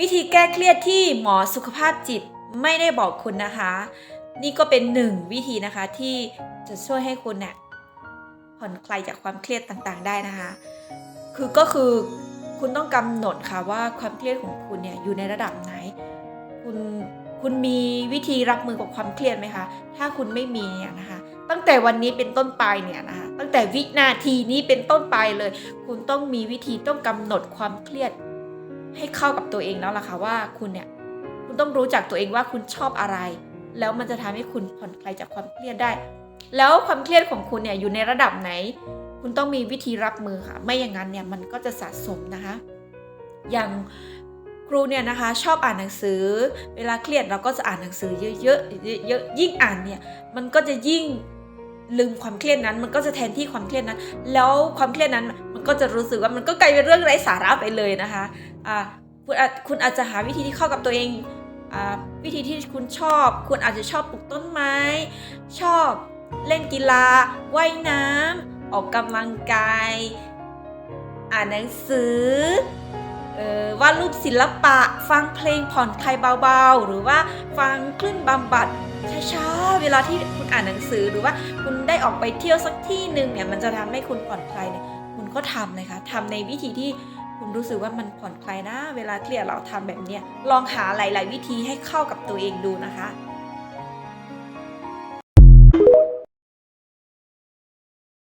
วิธีแก้เครียดที่หมอสุขภาพจิตไม่ได้บอกคุณนะคะ นี่ก็เป็นหนึ่งวิธีนะคะที่จะช่วยให้คุณเนี่ยผ่อนคลายจากความเครียดต่างๆ ได้นะคะ คือก็คือคุณต้องกำหนดค่ะว่าความเครียดของคุณเนี่ยอยู่ในระดับไหน คุณคุณมีวิธีรับมือกับความเครียดไหมคะ ถ้าคุณไม่มีเนี่ยนะคะ ตั้งแต่วันนี้เป็นต้นไปเนี่ยนะคะ ตั้งแต่วินาทีนี้เป็นต้นไปเลย คุณต้องมีวิธีต้องกำหนดความเครียด ให้เข้ากับตัวเองแล้วล่ะค่ะว่าคุณเนี่ยคุณต้องรู้จักตัวเองว่าคุณชอบอะไร แล้วมันจะทำให้คุณผ่อนคลายจากความเครียดได้ แล้วความเครียดของคุณเนี่ยอยู่ในระดับไหน คุณต้องมีวิธีรับมือค่ะ ไม่อย่างนั้นเนี่ยมันก็จะสะสมนะคะ อย่างครูเนี่ยนะคะชอบอ่านหนังสือ เวลาเครียดเราก็จะอ่านหนังสือเยอะๆเยอะๆยิ่งอ่านเนี่ยมันก็จะยิ่งลืมความเครียดนั้น มันก็จะแทนที่ความเครียดนั้น แล้วความเครียดนั้นมันก็จะรู้สึกว่ามันก็กลายเป็นเรื่องไร้สาระไปเลยนะคะ คุณอาจคุณอาจจะหาวิธีที่เข้ากับตัวเองอวิธีที่คุณชอบ คุณอาจจะชอบปลูกต้นไม้ ชอบเล่นกีฬาว่ายน้ำออกกำลังกาย อ่านหนังสือเอ่อวาดรูปศิลปะ ฟังเพลงผ่อนคลายเบาๆ หรือว่าฟังคลื่นบำบัดช้าๆ เวลาที่คุณอ่านหนังสือหรือว่าคุณได้ออกไปเที่ยวสักที่หนึ่งเนี่ยมันจะทำให้คุณผ่อนคลายเนี่ยคุณก็ทำเลยค่ะทำในวิธีที่ คุณรู้สึกว่ามันผ่อนคลายนะ เวลาเครียดเราทำแบบเนี้ยลองหาหลาย ๆ วิธีให้เข้ากับตัวเองดูนะคะ